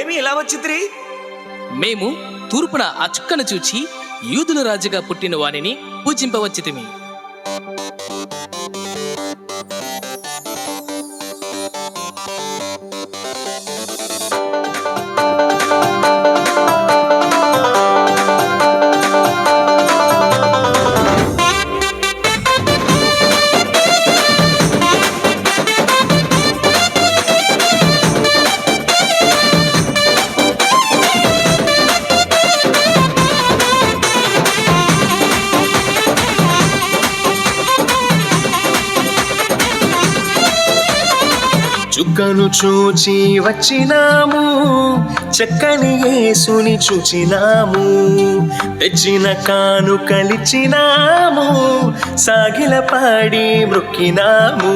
ఏమి ఇలా వచ్చిత్రి మేము తూర్పున ఆ చుక్కను చూచి యూదుల రాజుగా పుట్టిన వానిని పూజింపవచ్చితిమి. చుక్కను చూచి వచ్చినాము చక్కని యేసుని చూచినాము. తెచ్చిన కాను కలిచినాము సాగిల పాడి మృక్కినాము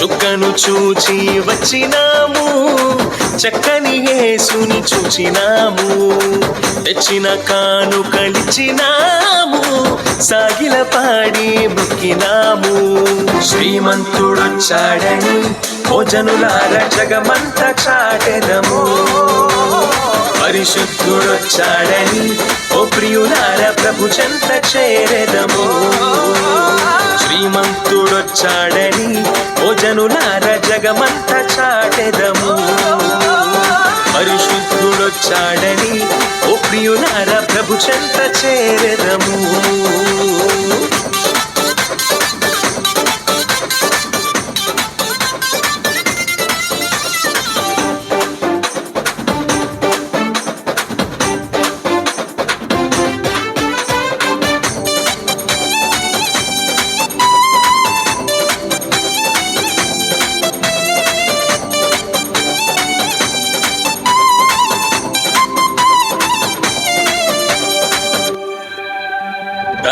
చుక్కను చూచి వచ్చినాము చక్కని యేసుని చూచినాము. తెచ్చిన కాను కలిచినాము సాగిల పాడి మృక్కినాము శ్రీమంతుడొచ్చాడని ఓ జనులార జగమంత చాటెదము. పరిశుద్ధుడొచ్చాడని ఓ ప్రియులార ప్రభు చెంత చేరెదము. శ్రీమంతుడొచ్చాడని ఓ జనులార జగమంత చాటెదము. పరిశుద్ధుడొచ్చాడని ఓ ప్రియులార ప్రభు చెంత చేరెదము.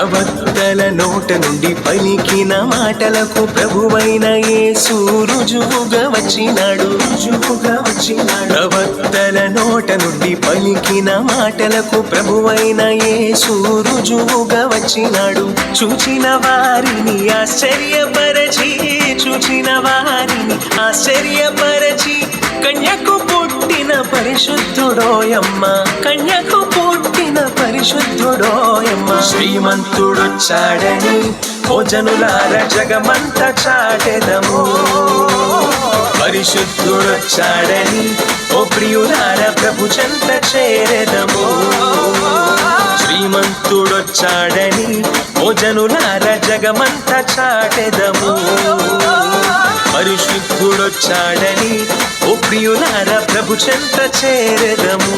ప్రవక్తల నోట నుండి పలికిన మాటలకు ప్రభువైన యేసు రుజువుగా వచ్చినాడు. రుజువుగా వచ్చినాడు. ప్రవక్తల నోట నుండి పలికిన మాటలకు ప్రభువైన యేసు రుజువుగా వచ్చినాడు. చూచిన వారిని ఆశ్చర్యపరచి చూచిన వారిని ఆశ్చర్యపరచి కన్యకు పరిశుద్ధుడోయమ్మ. కన్యకు పుట్టిన పరిశుద్ధుడోయమ్మ. శ్రీమంతుడొచ్చాడని ఓ జనులార జగమంత చాటెదము. పరిశుద్ధుడొచ్చాడని ఓ ప్రియులార ప్రభు చెంత చేరెదము. శ్రీమంతుడొచ్చాడని ఓ జనులార జగమంత చాటెదము. పరిశుద్ధుడొచ్చాడని ఓ ప్రియులార ప్రభు చెంత చేరెదము.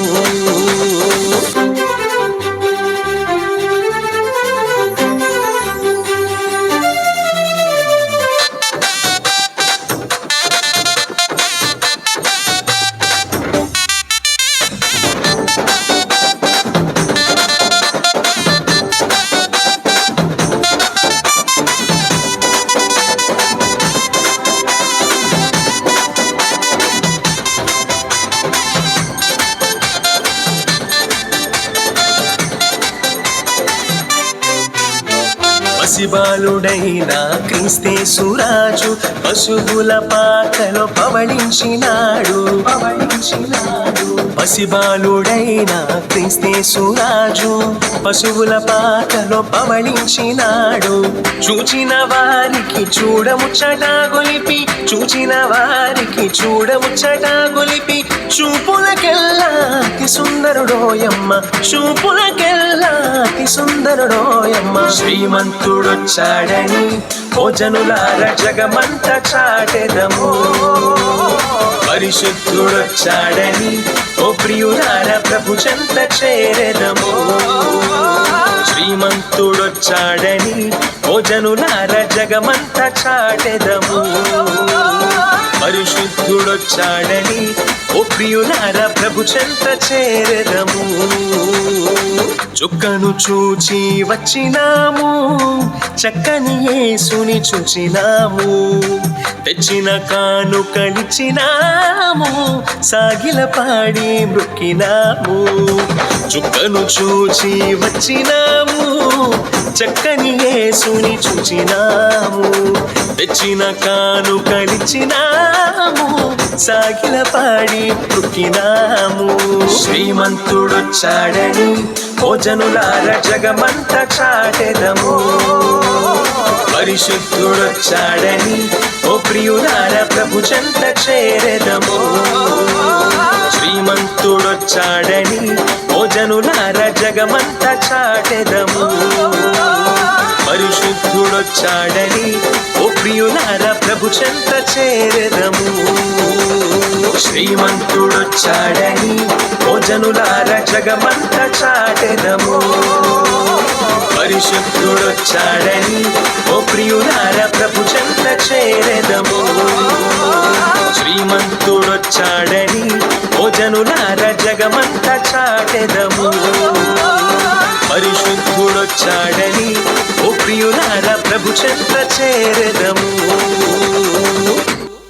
పసిబాలుడైన క్రీస్తే సురాజు పశువుల పాకలో పవళించినాడు. పవళించినాడు. పసిబాలుడైన క్రీస్తే సురాజు పశువుల పాకలో పవళించినాడు. చూచిన వారికి చూడముచ్చట గొలిపి చూచిన వారికి చూడముచ్చట గొలిపి చూపులకెల్లా అతి సుందరుడోయమ్మ చూపులకెల్లా అతి సుందరుడోయమ్మ. శ్రీమంతుడొచ్చాడని వచ్చాడని భోజనులార జగమంత చాటెదము. పరిశుద్ధుడొచ్చాడని ఓ ప్రియులార ప్రభు చెంత చేరెదము. శ్రీమంతుడొచ్చాడని ఓ జనులార జగమంత చాటెదము. పరిశుద్ధుడొచ్చాడని ఓ ప్రియులారా ప్రభు చెంత చేరదము. చుక్కను చూచి వచ్చినాము చక్కని యేసుని చూచినాము. తెచ్చిన కాను కలిచినాము సాగిల పాడి మృక్కినాము. చుక్కను చూచి వచ్చినాము చక్కని యేసుని చూచినాము. తెచ్చిన కాను కలిచినాము సాగిల పాడి పుట్టినాము శ్రీమంతుడొచ్చాడని ఓ జనులార జగమంత చాటెదము. పరిశుద్ధుడొచ్చాడని ఓ ప్రియులార ప్రభు చెంత చేరెదము. శ్రీమంతుడొచ్చాడని ఓ జనులార జగమంత చాటెదము. పరిశుద్ధుడొచ్చాడని ఓ ప్రియులార ప్రభు చెంత చేరెదము. శ్రీమంతుడొచ్చాడని ఓ జనులార జగమంత చాటెదము. పరిశుద్ధుడొచ్చాడని ఓ ప్రియులార ప్రభు చెంత చేరెదము. శ్రీమంతుడొచ్చాడని ఓ జనులార జగమంత చాటెదము. పరిశుద్ధుడొచ్చాడని ఓ ప్రియులార ప్రభు చెంత చేరెదము.